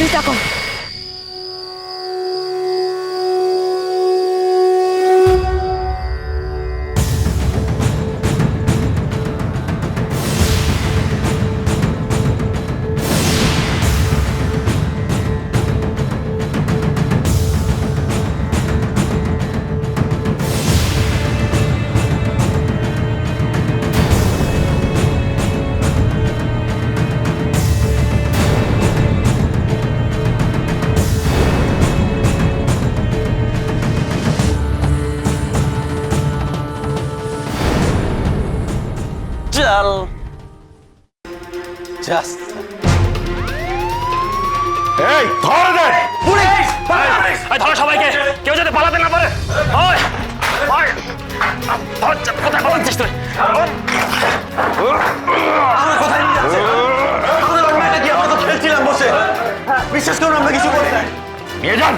見たか well just এই ধর দে এই ধরো সবাইকে। কেউ যাতে পালাতে না পারে। ওই ওই। ধর, কোথায় পালাচ্ছিস তুই। কোথায় নিয়ে যাচ্ছে? আমাদের অন্যায়টা কি আমরা তো খেলছিলাম বসে। বিশ্বাস করুন আমরা কিছু করি নাই। নিয়ে যান।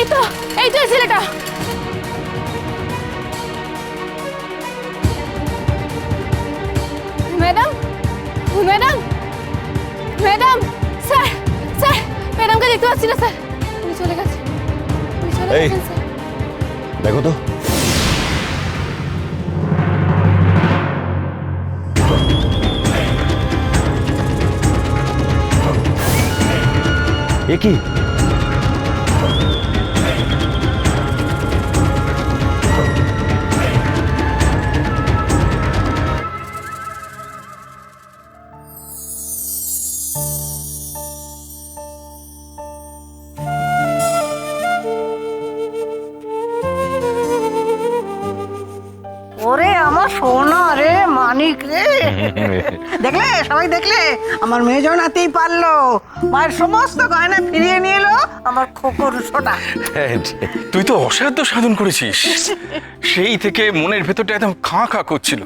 এই তো এই তো ছেলেটা। Madam madam madam sir sir ম্যাডামকে দেখতে পাচ্ছি না স্যার। উনি চলে গেছে উনি চলে এই। গেছেন স্যার। দেখো তো। এ কি? সবাই দেখলে আমার মেয়ে নাতেই পারল। মায়ের সমস্ত গয়না ফিরিয়ে নিয়ে এলো আমার খোকর সোনা। তুই তো অসাধ্য সাধন করেছিস। সেই থেকে মনের ভেতরটা একদম খাঁ খাঁ করছিল।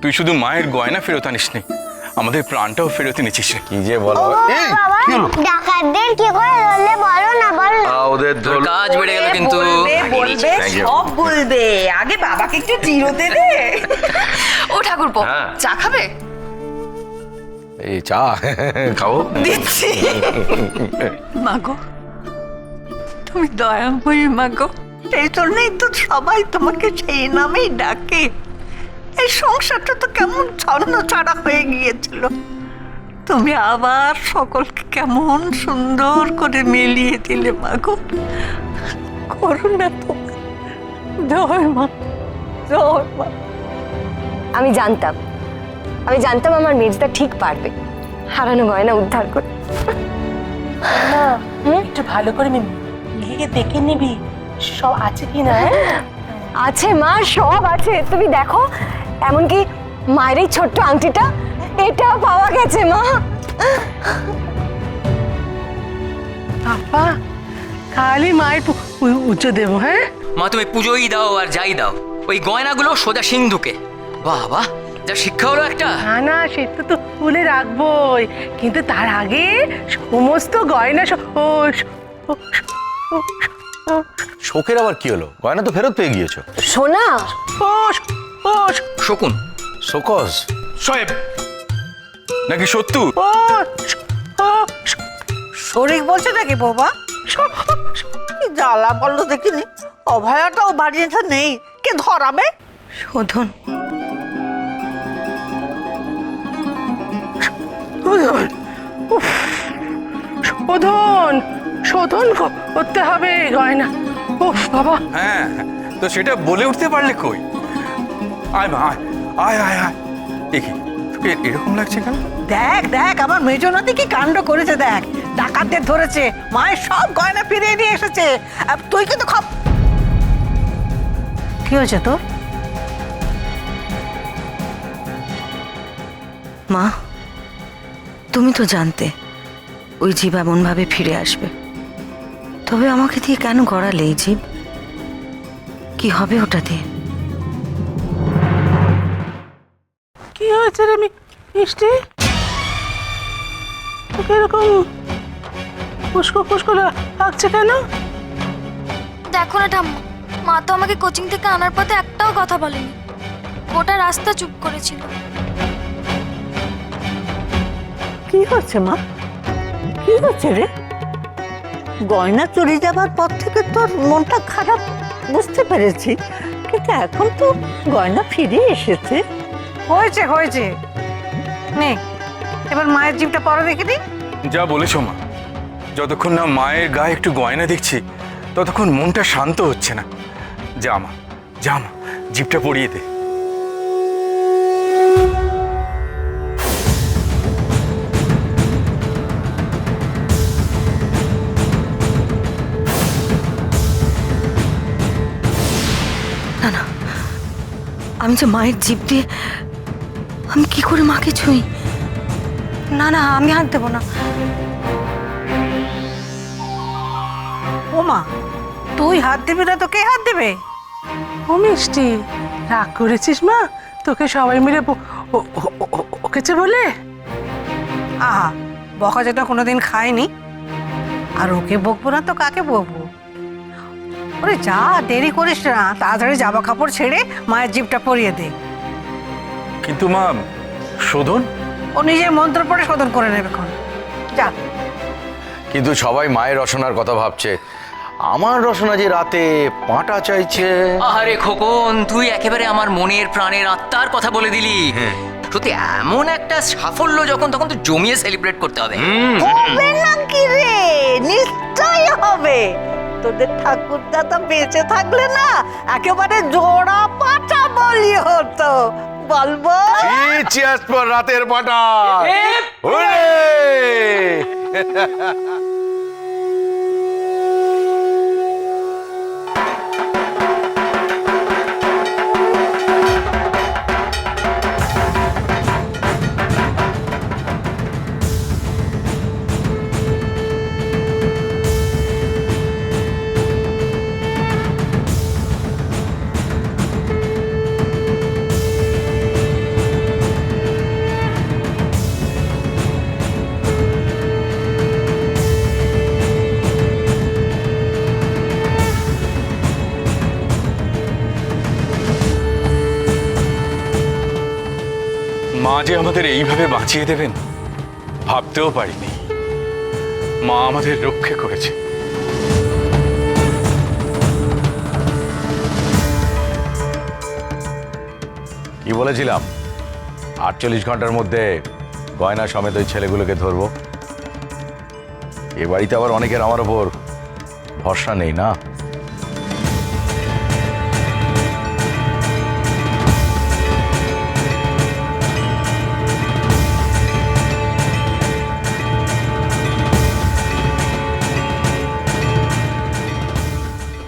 তুই শুধু মায়ের গয়না ফেরত আনিসনি আমাদের প্রাণটাও ফেরত এনেছিস। কি যে বলো। ডাকাতদের কি করে ধরলে? বলো না বলো না। ওদের কাজ বেড়ে গেল কিন্তু। বলবে বলবে Thank you. সব বলবে। আগে বাবাকে একটু জিরোতে দে। ও ঠাকুরপো হ্যাঁ। চা খাবে? এই চা। খাও দিচ্ছি। মাগো তুমি দয়াময়ী মাগো এই জন্যই তো সবাই তোমাকে সেই নামেই ডাকে। এই সংসারটা তো কেমন ছন্ন ছাড়া হয়ে গিয়েছিল। তুমি আবার সকলকে কেমন সুন্দর করে মিলিয়ে দিলে মাগো। করুণা তোমার জয় মা জয় মা। আমি জানতাম আমি জানতাম আমার মির্জা ঠিক পারবে। হারানো গয়না উদ্ধার করে। একটু ভালো করে গিয়ে দেখে নিবি। সব আছে কি না হ্যাঁ? আছে মা সব আছে। তুমি দেখো এমনকি মায়ের এই ছোট্ট আংটিটা এটাও পাওয়া গেছে মা। আপা কালি মায়ের পুজো দেবো হ্যাঁ? মা তুমি পুজোই দাও আর যাই দাও। ওই গয়নাগুলো সোজা সিন্ধুকে। বাহ বাহ। যা শিক্ষা হলো একটা। না না সে তো তো তুলে রাখবোই। কিন্তু তার আগে সমস্ত গয়না শোকের আবার কি হলো? গয়না তো ফেরত পেয়ে গিয়েছো। সোনা? ও ও স- শকুন। শোকজ। সাহেব। নাকি সত্যু? শরীর বলছে নাকি বাবা জ্বালা বলল দেখিনি? অভয়াটাও বাড়িতে নেই। কে ধরাবে? শোধন। শোধন শোধন ক- করতে হবে গয়না। উফ বাবা। হ্যাঁ হ্যাঁ, তো সেটা বলে উঠতে পারলে কই? আয় মা আয় আয় আয় তোকে এরকম লাগছে কেন? দেখ দেখ আমার মেজনাতে কি কাণ্ড করেছে দেখ। ডাকাতদের ধরেছে মায়ের সব গয়না ফিরিয়ে নিয়ে এসেছে। আর তুই কিন্তু খব কি হয়েছে তোর? মা তুমি তো জানতে। ওই জীব এমনভাবে ফিরে আসবে। তবে আমাকে দিয়ে কেন গড়ালে এই জীব? কি হবে ওটা দিয়ে? কি হয়েছে রে মিষ্টি? তোকে এরকম ফুসকো ফুসকো লাগছে কেন? দেখো না ঠাম্মা মা তো আমাকে কোচিং থেকে আনার পথে একটাও কথা বলেনি। গোটা রাস্তা চুপ করেছিল। কি হচ্ছে মা? কি হচ্ছে রে? গয়না চুরি যাবার পর থেকে তোর মনটা খারাপ বুঝতে পেরেছি। কিন্তু এখন তো গয়না ফিরে এসেছে। হয়েছে হয়েছে। নে এবার মায়ের জিভটা পরে দেখে দিই। যা বলেছ মা। যতক্ষণ না মায়ের গায়ে একটু গয়না দেখছি ততক্ষণ মনটা শান্ত হচ্ছে না। যা মা যা মা জিপটা পরিয়ে দে। আমি যে মায়ের জিভ দিয়ে আমি কি করে মাকে ছুঁই? না না আমি হাত দেবো না। ও মা তুই হাত দেবে না তো কে হাত দেবে? ও মিষ্টি রাগ করেছিস মা? তোকে সবাই মিলে ব- ও- ও- ও- ও- ওকেছে বলে? আহা বকা যেটা কোনোদিন খায়নি। আর ওকে বকবো না তো কাকে বকবো? ওরে যা দেরি করিস না। তাড়াতাড়ি জামা কাপড় ছেড়ে মায়ের জিপটা পরিয়ে দে। কিন্তু মা শোধন? ও নিজের মন্ত্র পড়ে শোধন করে নেবে এখন। যা। কিন্তু সবাই মায়ের রসনার কথা ভাবছে। আমার রসনা যে রাতে পাঁটা চাইছে। আরে খোকন তুই একেবারে আমার মনের প্রাণের আত্মার কথা বলে দিলি। সত্যি এমন একটা সাফল্য যখন তখন তো জমিয়ে সেলিব্রেট করতে হবে। হবে নাকি রে নিশ্চয়ই হবে। তোদের ঠাকুরদা তো বেঁচে থাকলে না একেবারে জোড়া পাটা বলি হতো। বলব? চিয়ার্স পর রাতের পাঁটা। মা যে আমাদের এইভাবে বাঁচিয়ে দেবেন? ভাবতেও পারিনি। মা আমাদের রক্ষে করেছে। কি বলেছিলাম? আটচল্লিশ ঘণ্টার মধ্যে গয়না সমেত ওই ছেলেগুলোকে ধরবো। এ বাড়িতে আবার অনেকের আমার ওপর ভরসা নেই না?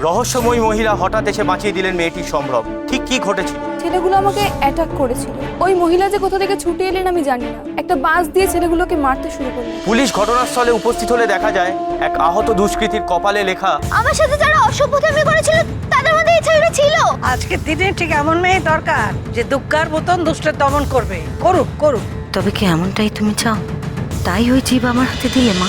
রহস্যময়ী মহিলা হঠাৎ এসে বাঁচিয়ে দিলেন মেয়েটির সম্ভ্রম ঠিক কি ঘটেছিল ছেলেগুলো আমাকে অ্যাটাক করেছিল। ওই মহিলা যে কোথা থেকে ছুটে এলেন আমি জানি না। একটা বাঁশ দিয়ে ছেলেগুলোকে মারতে শুরু করলেন পুলিশ ঘটনাস্থলে উপস্থিত হলে দেখা যায় এক আহত দুষ্কৃতীর কপালে লেখা আমার সাথে যারা অসভ্যতামি করেছিল তাদের মধ্যে এই ছেলেটা ছিল। আজকের দিনে ঠিক এমন মেয়ে দরকার যে দুঃখার মতন দুষ্টের দমন করবে। করুক করুক। তবে কি এমনটাই তুমি চাও? তাই ওই জীব আমার হাতে দিলে মা।